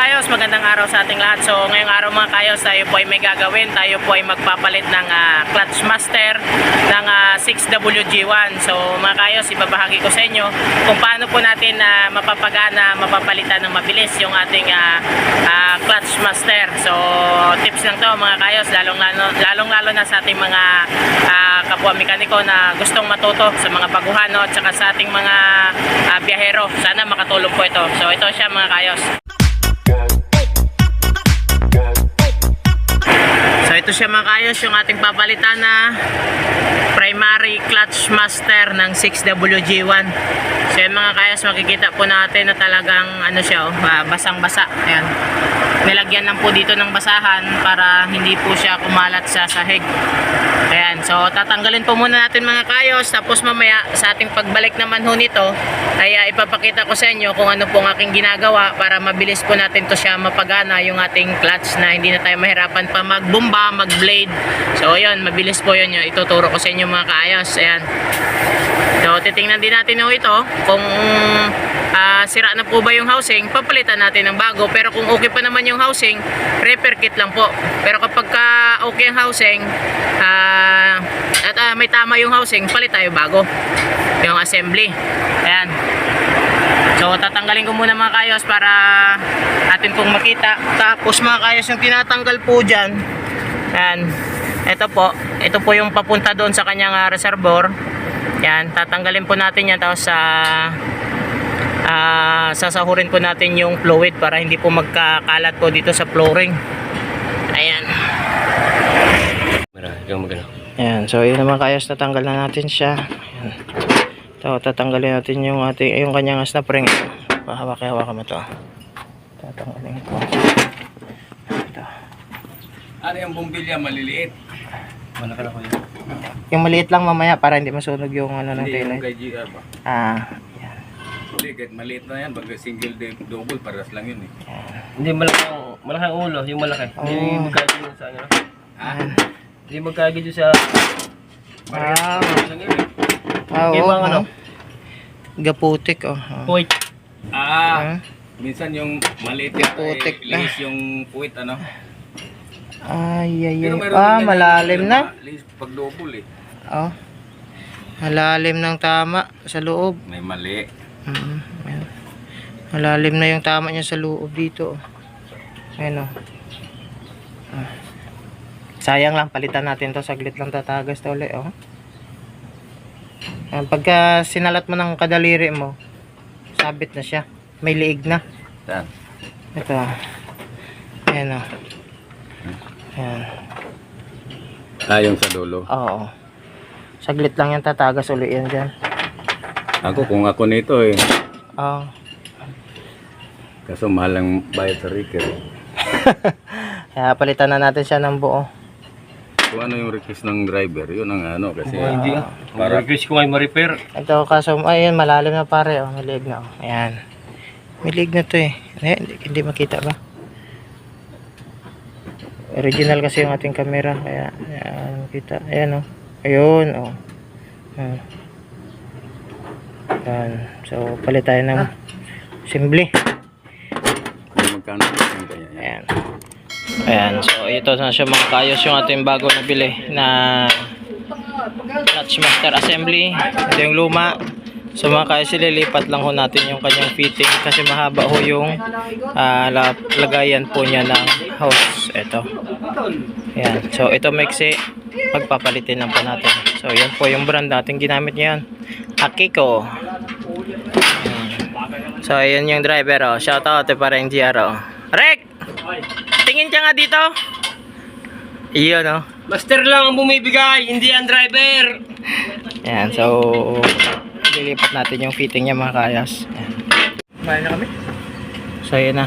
Kayos, magandang araw sa ating lahat. So, ngayong araw mga kayos, tayo po ay may gagawin. Tayo po ay magpapalit ng ah, clutch master ng ah, 6WG1. So, mga kayos, ibabahagi ko sa inyo kung paano po natin na mapapagana, mapapalitan ng mabilis yung ating ah, ah, clutch master. So, tips lang to mga kayos, lalong lalo, lalong lalo na sa ating mga ah, kapwa mekaniko na gustong matuto sa mga baguhan no, at saka sa ating mga ah, biyahero. Sana makatulong po ito. So, ito siya mga kayos. Ito siya mga kayos yung ating papalitan na primary clutch master ng 6WG1. So yung mga kayos makikita po natin na talagang ano siya oh, ah, basang-basa. Ayan. Nilagyan lang po dito ng basahan para hindi po siya kumalat sa sahig. Ayan. So tatanggalin po muna natin mga kayos tapos mamaya sa ating pagbalik naman ho nito ay ah, ipapakita ko sa inyo kung ano po ang aking ginagawa para mabilis po natin to siya mapagana yung ating clutch na hindi na tayo mahirapan pa magbomba, mag-blade. So yun, mabilis po yun ituturo ko sa inyo mga kaayos. Ayan. Titingnan din natin ho ito kung ah, sira na po ba yung housing, papalitan natin ng bago. Pero kung okay pa naman yung housing, repair kit lang po. Pero kapag ka okay ang housing, ah, at ah, may tama yung housing, palit tayo bago. Yung assembly. Ayan. So tatanggalin ko muna mga kayos para atin pong makita. Tapos mga kayos yung tinatanggal po dyan. Yan. Ito po. Ito po yung papunta doon sa kanyang ah, reservoir. Yan. Tatanggalin po natin yan. Tapos sa ah, sasahurin po natin yung fluid para hindi po magkakalat po dito sa flooring. Ayan. Ayan, so yun naman kayos tatanggal na natin siya. Ayan. Ito, tatanggalin natin yung ating yung kanyang snap ring. Hawak-hawakan mo to. Tatanggalin ko. Ito. Ano yung bumbilya maliliit? Malaki na ko yun. Yung maliit lang mamaya para hindi masunog yung ano ng Hindi yung kay GR ba? Ah, yan. Hindi, kahit maliit na yan. Pag single day, double, paras lang yun eh. Hindi malaki ang malaki ang ulo, yung malaki. Hindi Oh. magkagid sa ano. Ha? Hindi magkagid yung sa Ah, lang yun. eh. ah, Yung oo, mga ano? oh. Gaputik, oh. oh. Point. Ah, Ah, minsan yung maliit yan Putik eh, na. liis yung puwit ano. Ay, ay, ay. Ah, malalim na. Liis pag double eh. Oh. Malalim ng tama sa loob. May mali. Mm, ayan. Malalim na yung tama niya sa loob dito. oh. Ayan o. Ah. Sayang lang, palitan natin to Saglit lang tatagas to ulit. Oh. Ayan, pagka sinalat mo ng kadaliri mo, sabit na siya. May liig na. Saan? Ito. Ayan o. Ayan. Ah, yung sa dulo. Oo. Saglit lang yan tatagas ulit yan dyan. Ako, kung ako nito eh. Oo. Kaso mahal ang bayad sa Ricker. Kaya palitan na natin siya ng buo. Kung ano yung request ng driver, yun ang ano. Kasi Oh, hindi ah. Para- Para request ko ngayon ma-repair. Ito kaso, ayun, malalim na pare, oh, milig na, oh. Ayan. Milig na to eh. Eh, hindi, hindi makita ba? Original kasi yung ating camera, kaya, ayan, makita. Ayan, oh. Ayun, oh. Hmm. Ayan. So, palit tayo ng kanya yan. Ayan. Ayan. So, ito na siya mga kayos yung ating bago nabili na clutch master assembly. Ito yung luma. So mga kayos, ililipat lang ho natin yung kanyang fitting kasi mahaba ho yung la- lagayan po niya ng hose. Ito. Ayan. So, ito mixi. Pagpapalitin lang po natin. So, yan po yung brand natin ginamit niyan. Akiko. So, ayan yung driver, oh. Shout out to parang GR, oh. Rek! Tingin ka nga dito. Iyon, oh. Master lang ang bumibigay, hindi ang driver. Ayan, so, lilipat natin yung fitting niya mga kayas. Ayan. Na kami. So, ayan na.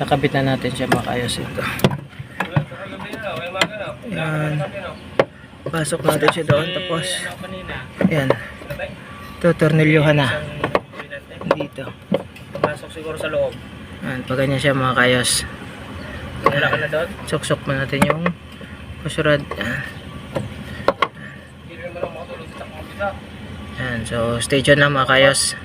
Kakabit na natin siya mga kayas ito. Ayan. Pasok natin siya doon, tapos, ayan. Ito, tornilyuhan na. Dito. Pasok siguro sa loob. Ayan, pag ganyan siya mga kayas. Wala ka na doon? Suksok mo natin yung kusurad. Ayan. Hindi naman ako makatulog sa kapita. Ayan, so stay tuned na mga kayos.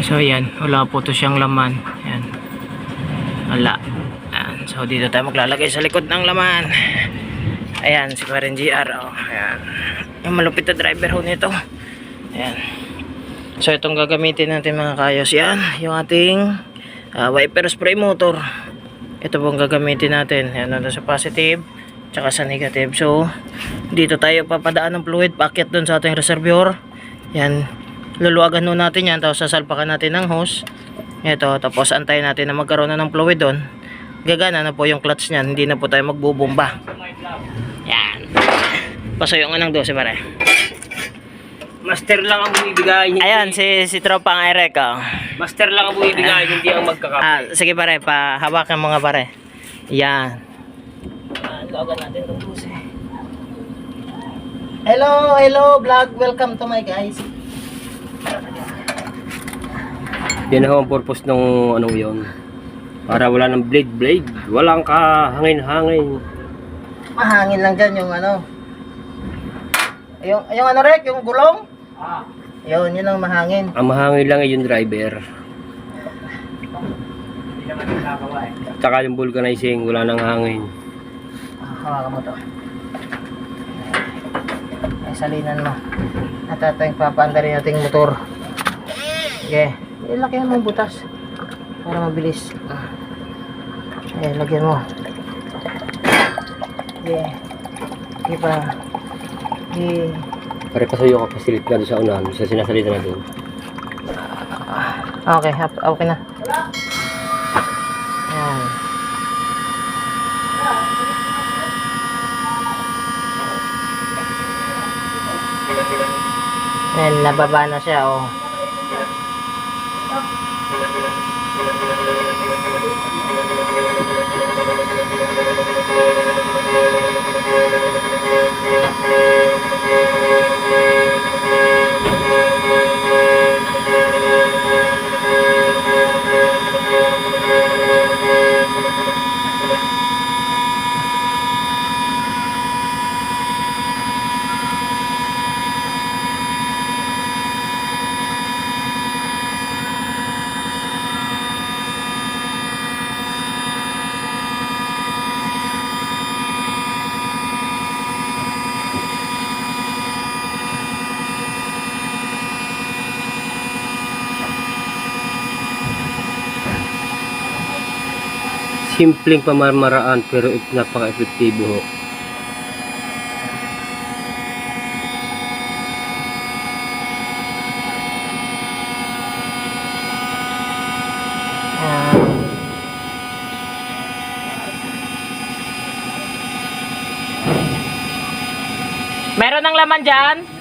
So yan, wala po to siyang laman. Yan. Wala. Yan. So dito tayo maglalagay sa likod ng laman. Ayan, si Karen GR. Oh. Ayan. Yung malupit na driver ho nito. Ayan. So itong gagamitin natin mga kayos. Yan, yung ating ah, wiper spray motor. Ito pong gagamitin natin. Yan, nandun sa positive tsaka sa negative. So, dito tayo papadaan ng fluid, packet dun sa ating reservoir. Yan, luluwagan nun natin yan, tapos sasalpakan natin ng hose. Ito, tapos antayin natin na magkaroon na ng fluid doon. Gagana na po yung clutch niyan, hindi na po tayo magbubomba. Yan. Paso yung anong 12 pare. Master lang ang bumibigay. Hindi, Ayan, si, si Tropang Eric. Oh. Master lang ang bumibigay, hindi ang magkakap. Ah, sige pare, pahawakan mga pare. Yan. Logan natin itong. Hello, hello vlog. Welcome to my guys. Yan ang purpose ng ano yon. Para wala ng blade blade. Walang kahangin-hangin. Mahangin lang dyan yung ano. Yung, yung ano rek, yung gulong. Yun, yun ang mahangin. Ang mahangin lang ay yung driver. Tsaka yung vulcanizing, wala nang hangin. Ah, Hawakan mo to. Ay, salinan mo. At ito yung papaandarin nating motor. Okay. Lagyan mo butas. Para mabilis. Ah. Eh, lagyan mo. Sige. Sige pa. Sige. Pare pasuyo ka pasilip ka doon sa unahan, sa sinasalita na doon. Okay, hap- okay na. Ayan. Ayan, nababa na siya, oh. Simpleng pamamaraan pero napaka-epektibo ho. Meron ng laman dyan?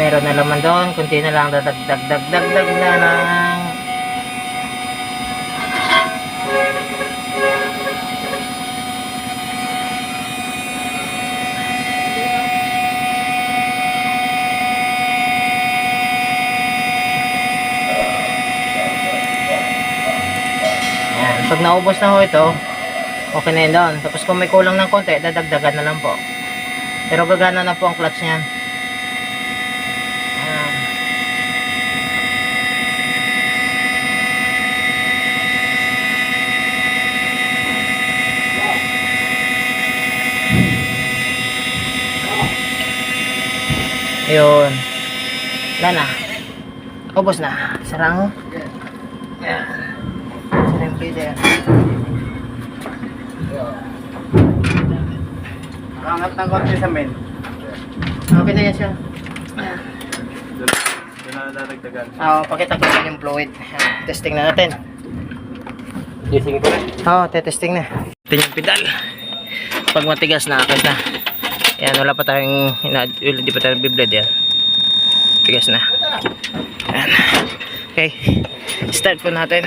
Meron na laman doon, kunti na lang dadagdag dagdag na lang. Ayan, pag naubos na ho ito, okay na yun doon. Tapos kung may kulang ng konti, dadagdagan na lang po. Pero gagana na po ang clutch niyan. Ayan. Ayun. Wala na. Ubos na. Sarang. Ayan. Sarang feeder. Angat ng konti sa men. Okay na yan siya. Doon na dadagdagan. Oo, pakita ko yung fluid. Testing na natin. Yes, sige pare. Oo, tetesting na. Ito yung pedal. Pag matigas na, akit na. Yan, wala pa tayong, hindi pa tayo bibled yan. Tigas na. Yan. Okay. Start po natin.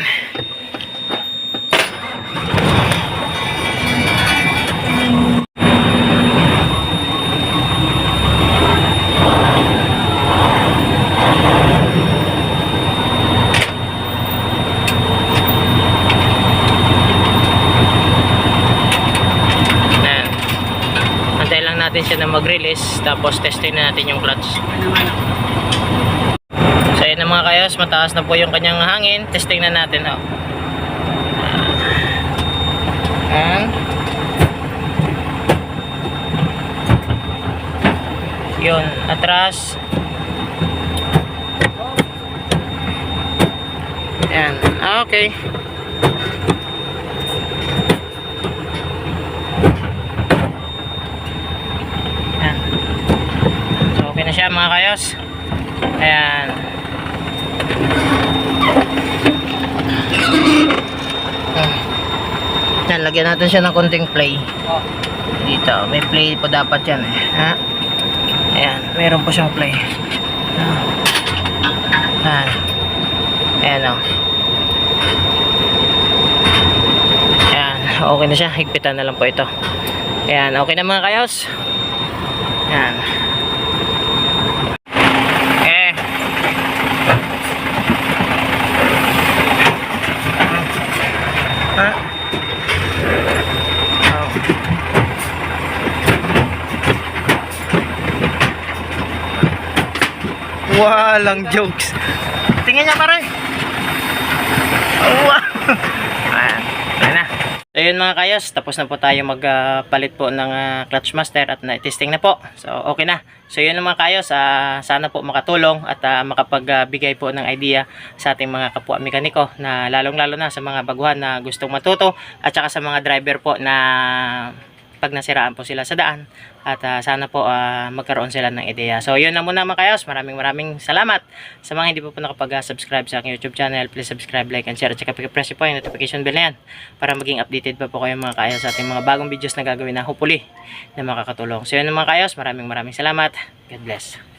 Yan. Antay lang natin siya na mag-release tapos testing na natin yung clutch. So yun na mga kayos, mataas na po yung kanyang hangin. Testing na natin. Oh. Ayan. Yun, atras. Ayan, ah, okay. Ayan. So okay na siya mga kayos. Ayan. Yan, lagyan natin siya ng konting play. Dito, may play po dapat yan eh. Ha? Ayan, meron po siyang play. Ayan. Ayan o. Ayan, okay na siya. Higpitan na lang po ito. Ayan, okay na mga kayos. Ayan. Eh. Ha? Oh. Walang jokes. Tingnan niya pare. Wow. Ayan. Na. So yun mga kayos, tapos na po tayo magpalit po ng ah, clutch master at na-testing na po. So okay na. So yun mga kayos, ah, sana po makatulong at ah, makapagbigay po ng idea sa ating mga kapwa mekaniko na lalong lalo na sa mga baguhan na gustong matuto at saka sa mga driver po na pag nasiraan po sila sa daan at ah, sana po ah, magkaroon sila ng ideya. So yun na muna mga kayos. Maraming maraming salamat sa mga hindi po po nakapag-subscribe sa aking YouTube channel. Please subscribe, like, and share at saka press po yung notification bell na yan para maging updated pa po kayo mga kayos sa ating mga bagong videos na gagawin na hopefully na makakatulong. So yun na mga kayos. Maraming maraming salamat. God bless.